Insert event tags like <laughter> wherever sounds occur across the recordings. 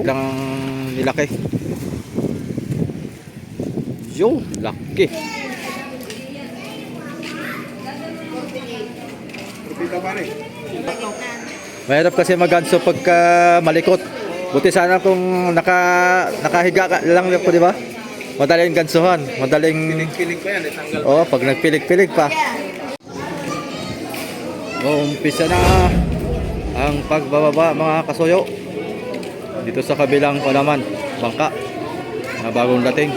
Lang nilaki. Yung laki. Mahirap kasi maganso pagka malikot. Buti sana kung naka nakahiga ka lang po, di ba? Madaling gansuhan, madaling Pilig pa yan. Oh, pag nagpilig-pilig pa. Umpisa na ang pagbababa mga kasuyo. Dito sa kabilang ko naman, bangka. Na bagong dating.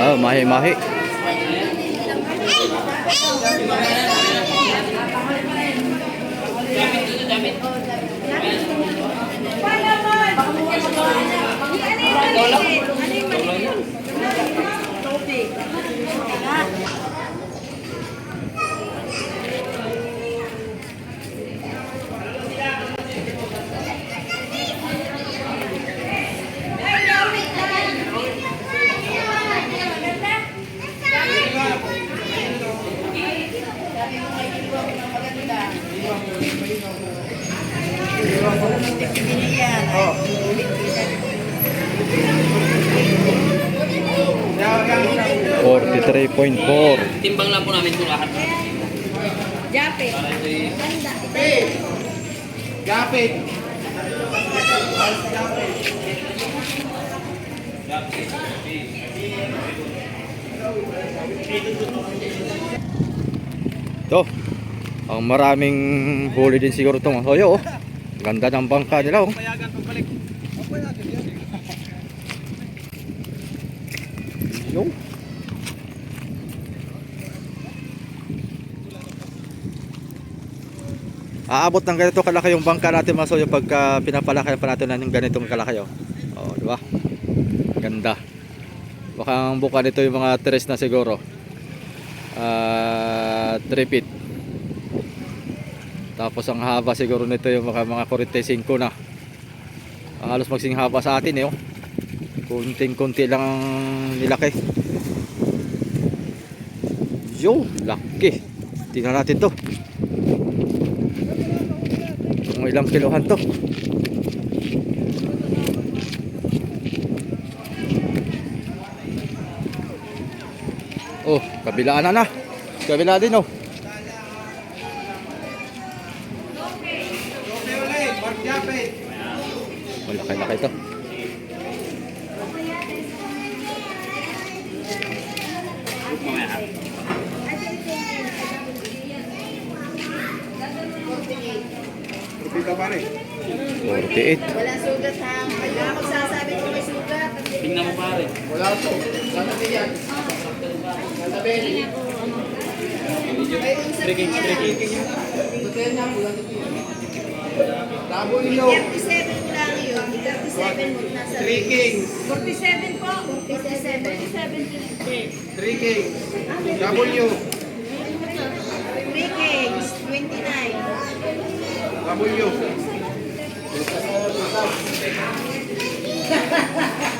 Ah, mahi-mahi. Forty-three point four. Timbang lang po namin ito lahat. Jape. Gapit. Ito. Ang maraming huli din siguro itong soyo. Oh. Ganda ng bangka nila. Oh. Payagan pagbalik. Yung. Aabot ng ganito kalaki yung bangka natin mga soyo pagka pinapalaki pa natin ng ganitong kalaki oh. Oh, di ba? Ganda. Baka ang buka nito yung mga tres na siguro. Ah, 3 feet. Tapos ang haba siguro nito yung mga mga 45 na. Halos magsing haba sa atin eh oh. Kunting-kunti lang ang nilaki. Yung laki. Tingnan natin to. Kung ilang kilohan to. Oh, kabilaan na na. Kabila din oh. Propita pare. 48. Wala sugat ha. Kaya ako sasabi ko may sugat. Tingnan mo pare. Wala to. Sanabi yan. Sanabi. Streaking, streaking. Double yellow. 37 lang yun. 37 mo nasa Three kings. 47 po. 47. 47. Ramulyo. <laughs>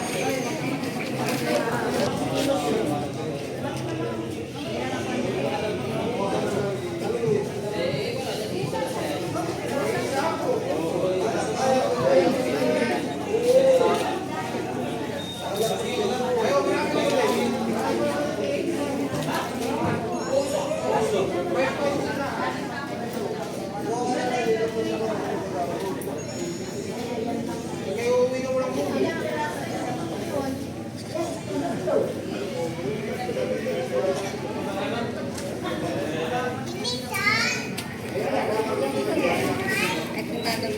Three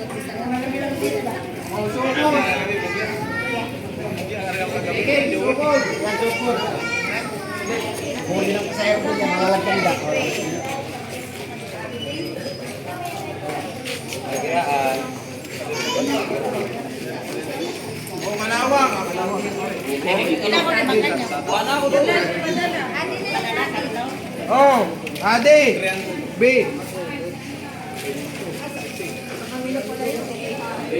kings. W. 3 kings. 29. W. Oh, malawang. Oh, Ade. B.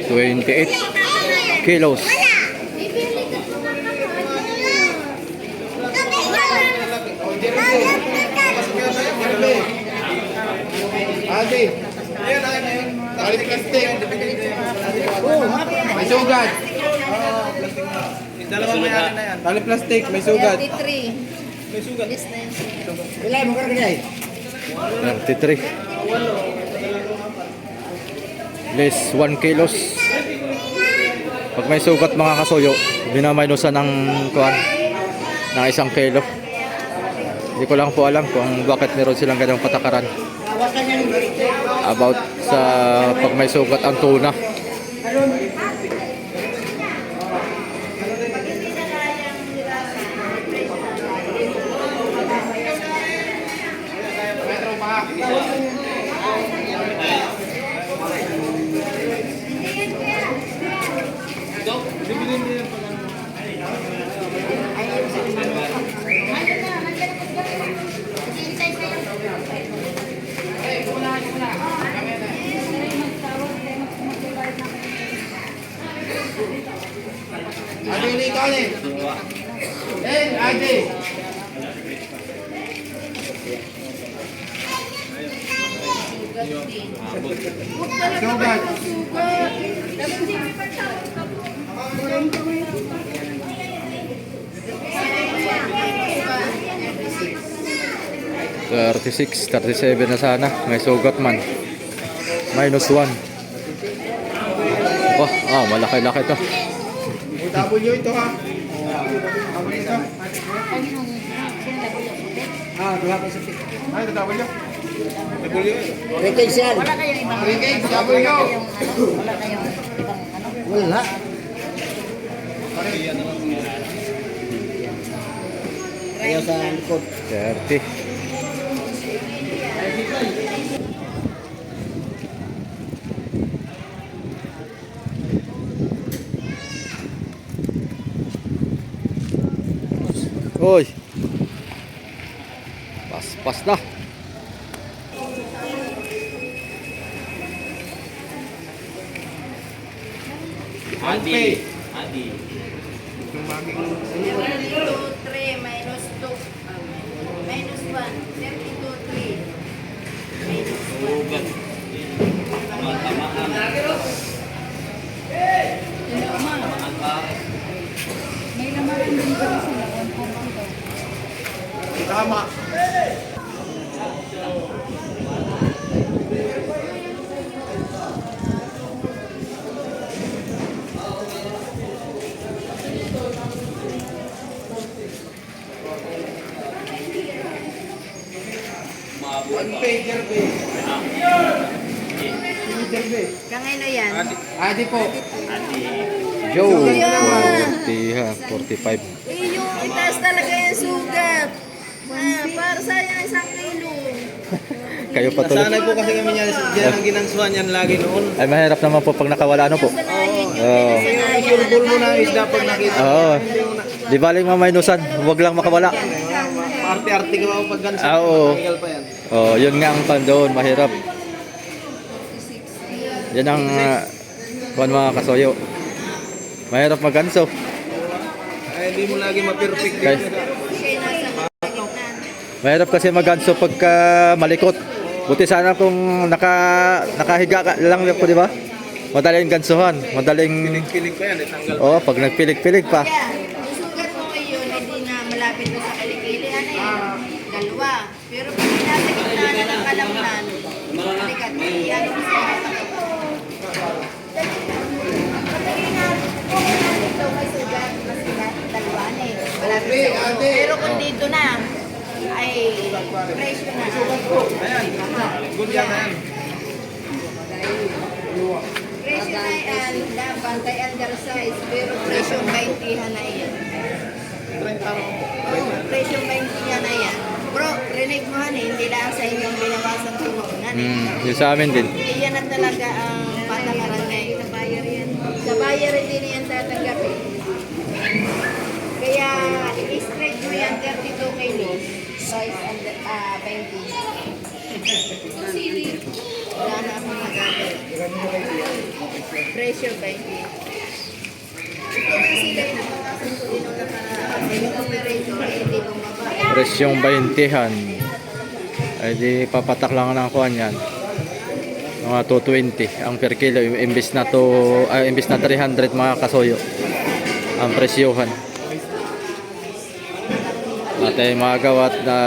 28 kilos. Tali plastic. May sugat. Dalawa may akin na yan. Tali plastic, may sugat. 33. May sugat. Yes na yun. Ilay mo karagay. 33. Less 1 kilos. Pag may sugat mga kasuyo, binamainusan ng kuan ng isang kilo. Hindi ko lang po alam kung bakit meron silang ganong patakaran. About sa pag may sugat ang tuna. Ikaw eh. Eh, ate. Sugat. Thirty-six, thirty-seven na sana. May sugat man. Minus 1. Wah, ah, malaki-laki to. W ito ha. W ito. Ah, dua pa sa tik. Ay, W. W. Package yan. Rikig, W. Wala. Kaya sa likod. 30. Uy. Pas pas na. Adi. Adi. 32, 3 minus 2. Minus 1. 32, 3. Minus 1. Sugat. Tamaan. Tamaan pare. Tama. One pager be. Kangay na yan. Adi po. Joe. Yeah. 40 ha, 45. Eh, yung itaas talaga yung sugat. Ah, para sa yan isang kilo. <laughs> Kayo pa tuloy. Nasanay po kasi kami niyan. Diyan ang ginansuhan yan lagi noon. Ay mahirap naman po pag nakawala ano po. Oo. Bulbul mo na isda pag nakita. Oo. Di baling mamainusan, huwag lang makawala. Arte-arte ka pa pag ganun. Ah, oo. Tanggal pa yan. Oh, yun nga ang pan doon, mahirap. Yan ang uh, kuan mga kasoyo. Mahirap maganso. Ay, hindi mo lagi ma-perfect Kay, dito. Siya yung nasa gitna. Mahirap kasi maganso pagka malikot. Buti sana kung naka nakahiga ka lang po, di ba? Madaling gansuhan, madaling Pilig pa yan, eh, tanggal. Oh, pag nagpilig-pilig pa. Kaya, yung sugat mo ngayon, hindi na malapit na sa kilikili. Ano yan? Dalawa. Pero pag nasa gitna na ng kalamnan, balikat, iyan sa sugat, dalawa na eh. Malapit sa ulo. Pero kung dito na, ay presyo na. Ayan. Good yan, ayan. Presyo na yan, laban kay undersize, pero presyo 20 na yan. 30 mo. Oo, presyo 20 yan na yan. Bro, rinig mo han hindi lang sa inyong binawasan turunan eh. Hmm, yun sa amin din. Iyan na talaga ang patakaran na eh. Sa buyer yan. Sa buyer na yan tatanggapin. Kaya, i-straight mo yan 32 kilos. Size and, ah, 20. Wala na akong nagagawin. Presyo 20. Ito na sila yung napawasan ko din nakaraan. Yung operator, eh, hindi bumaba. Presyong 20han. Ay di papatak lang ng kuan yan. Mga 220 ang per kilo. Imbis na to, ay, imbis na 300 mga kasuyo. Ang presyohan. At ay mga gawat na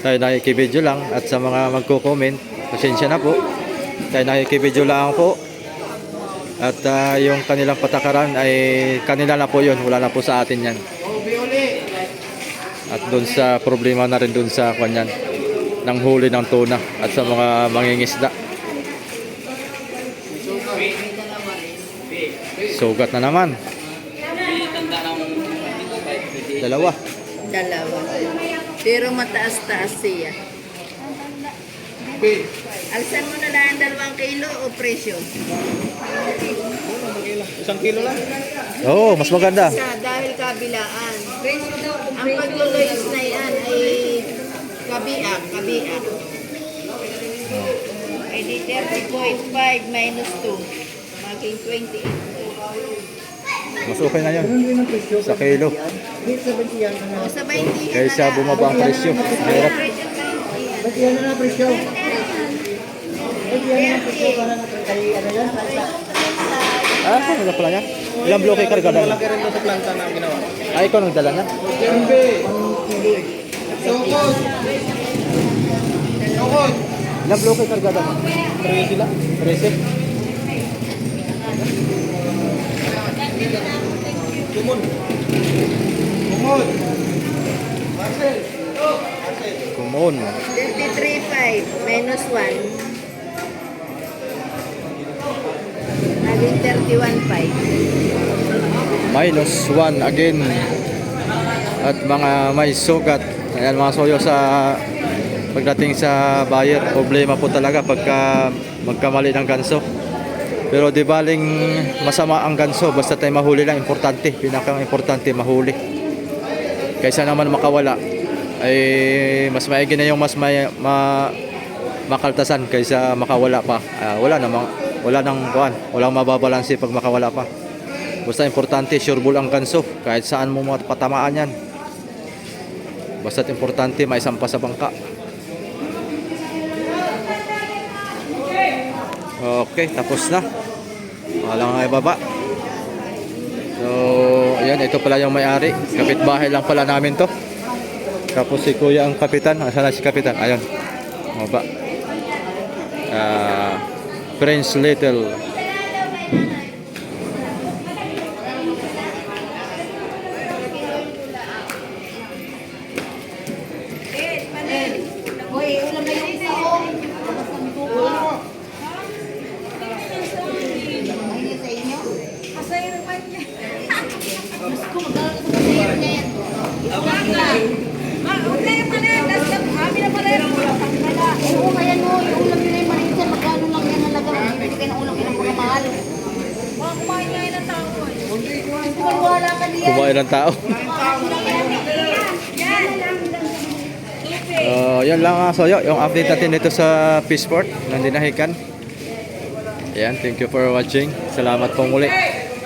tayo nakikibidyo lang at sa mga magko-comment, pasensya na po. Tayo nakikibidyo lang po. At ah, yung kanilang patakaran ay kanila na po yun, wala na po sa atin yan. At doon sa problema na rin doon sa kanyan ng huli ng tuna at sa mga mangingisda. Sugat na naman. Dalawa. Pero mataas-taas siya. Alsan mo na lang ang dalawang kilo o presyo? Isang kilo lang. Oo, oh, mas maganda. Sa dahil kabilaan. Ang pagluloys na yan ay kabiak, kabiak. Ay di 30.5 minus 2. Maging 28. Mas okay na yun. Sa kilo. O sa 20 yan Kaysa na bumaba ang presyo. Hirap. Presyo 20 Ba't yan na presyo? Ba't yan na presyo para na ano yan? Ah, ano pala yan? Ilang bloke kargada niya? Malaki rin sa planta na ginawa. Ikaw nagdala niya? Tembe. Sokot. Sokot. Ilang bloke kargada niya? Pareho sila. 13? Kumon. 33.5 minus 1. Naging 31.5. Minus 1 again. At mga may sugat. Ayan mga soyo sa pagdating sa buyer. Problema po talaga pagka magkamali ng ganso. Pero di baling masama ang ganso. Basta tayo mahuli lang. Importante. Pinakang importante mahuli. Kaysa naman makawala. Ay mas maigi na yung mas may, ma, makaltasan kaysa makawala pa. Ah, wala namang wala nang kuan, walang mababalanse pag makawala pa. Basta importante sure ball ang ganso kahit saan mo patamaan yan. Basta importante may sampa sa bangka. Okay, tapos na. Walang ibaba. So, ayan, ito pala yung may-ari. Kapitbahay lang pala namin to. Tapos si Kuya ang kapitan. Asan na si kapitan? Ayun. Baba. Ah, Prince Little. Hoy, ulam na yung taong. Ay, sa inyo? Asay naman niya. Mas ko, magkakaroon ko sa iyo na yan. Oo, kaya no, yung ulam nila yung maliit yan, magkano lang yan halaga. Bibili kayo ng ulam, ilang mga mahal. Mga kumain nga yun ang tao ko. Kung wala ka diyan. Kumain ng tao. <laughs> Uh, yan lang uh, so yun, yung update natin dito sa Peaceport ng Dinahican. Ayan, thank you for watching. Salamat po muli.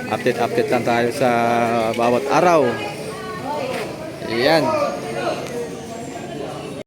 Update update lang tayo sa bawat araw. Ayan.